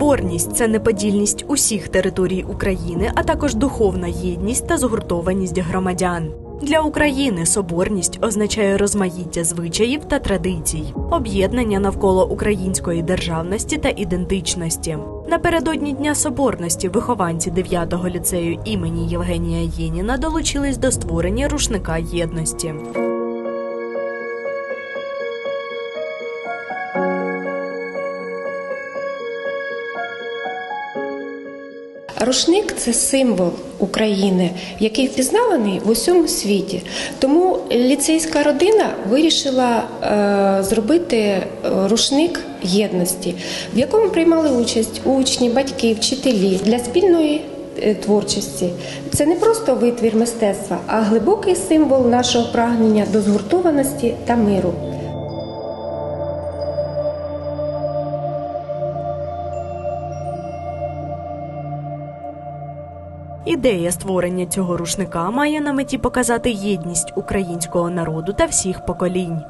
Соборність це неподільність усіх територій України, а також духовна єдність та згуртованість громадян. Для України соборність означає розмаїття звичаїв та традицій, об'єднання навколо української державності та ідентичності. Напередодні Дня Соборності вихованці 9-го ліцею імені Євгенія Єніна долучились до створення рушника єдності. Рушник це символ України, який впізнаваний в усьому світі. Тому ліцейська родина вирішила е, зробити е, рушник єдності, в якому приймали участь учні, батьки, вчителі для спільної е, творчості. Це не просто витвір мистецтва, а глибокий символ нашого прагнення до згуртованості та миру. Ідея створення цього рушника має на меті показати єдність українського народу та всіх поколінь.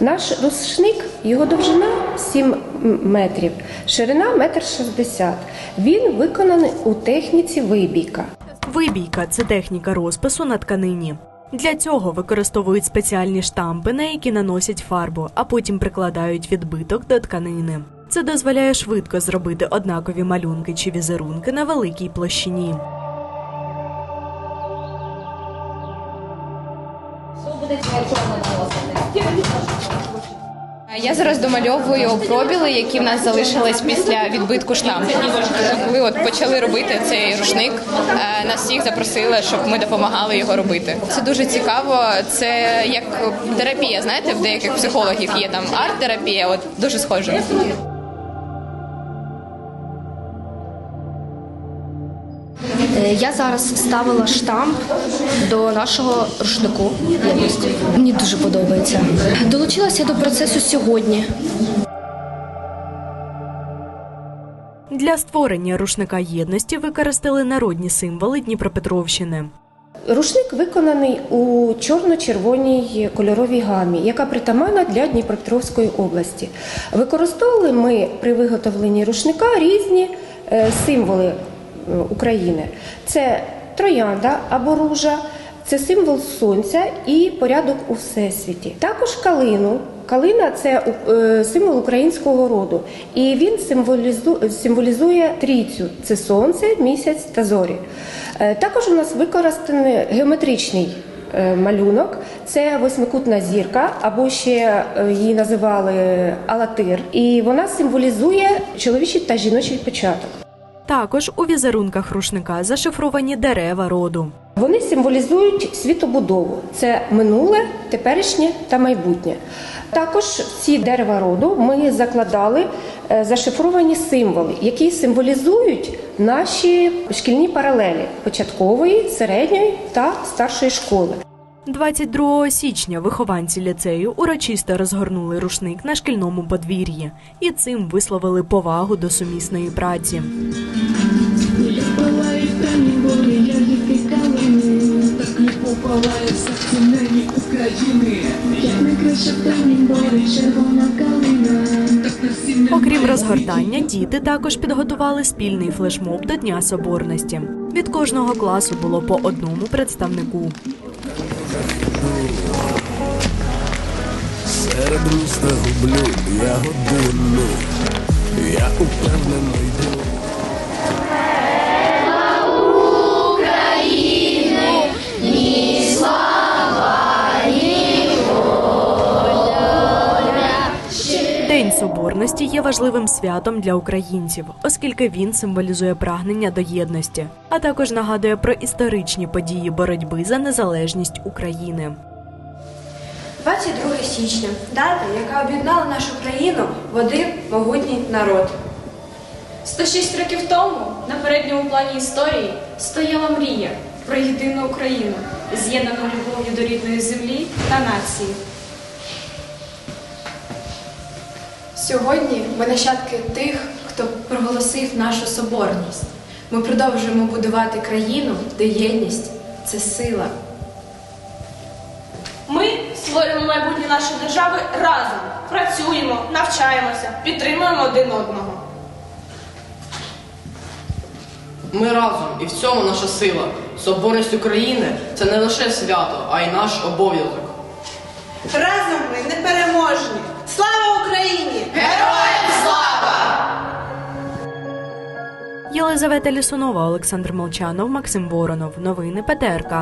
Наш рушник, його довжина 7 метрів, ширина 1,60 м. Він виконаний у техніці вибійка. Вибійка це техніка розпису на тканині. Для цього використовують спеціальні штампи, на які наносять фарбу, а потім прикладають відбиток до тканини. Це дозволяє швидко зробити однакові малюнки чи візерунки на великій площині. Я зараз домальовую пробіли, які в нас залишились після відбитку штампу. Коли от почали робити цей рушник, е, нас всіх запросили, щоб ми допомагали його робити. Це дуже цікаво. Це як терапія. Знаєте, в деяких психологів є там арт-терапія, от дуже схоже. Я зараз ставила штамп до нашого рушнику єдності. Мені дуже подобається. Долучилася до процесу сьогодні. Для створення рушника єдності використали народні символи Дніпропетровщини. Рушник виконаний у чорно-червоній кольоровій гамі, яка притаманна для Дніпропетровської області. Використовували ми при виготовленні рушника різні е, символи е, України. Це троянда або ружа, це символ сонця і порядок у всесвіті. Також калину. Калина це е, символ українського роду, і він символізує, трійцю: це сонце, місяць та зорі. Е, Також у нас використаний геометричний е, малюнок. Це восьмикутна зірка, або ще е, її називали алатир, і вона символізує чоловічий та жіночий початок. Також у візерунках рушника зашифровані дерева роду. Вони символізують світобудову: це минуле, теперішнє та майбутнє. Також ці дерева роду ми закладали е, зашифровані символи, які символізують наші шкільні паралелі початкової, середньої та старшої школи. 22 січня вихованці ліцею урочисто розгорнули рушник на шкільному подвір'ї і цим висловили повагу до сумісної праці. Палає в серці України. Як найкраща червона калина, Окрім розгортання, діти також підготували спільний флешмоб до Дня Соборності. Від кожного класу було по одному представнику. Серед гублю я годину, День Соборності є важливим святом для українців, оскільки він символізує прагнення до єдності, а також нагадує про історичні події боротьби за незалежність України. 22 січня дата, яка об'єднала нашу країну в один могутній народ. 106 років тому на передньому плані історії стояла мрія про єдину Україну, з'єднану любов'ю до рідної землі та нації. Сьогодні ми нащадки тих, хто проголосив нашу соборність. Ми продовжуємо будувати країну, де єдність це сила. Ми створюємо майбутнє нашої держави разом, працюємо, навчаємося, підтримуємо один одного. Ми разом, і в цьому наша сила. Соборність України це не лише свято, а й наш обов'язок. Разом ми непереможні. Єлизавета Лісунова, Олександр Молчанов, Максим Воронов. Новини ПТРК.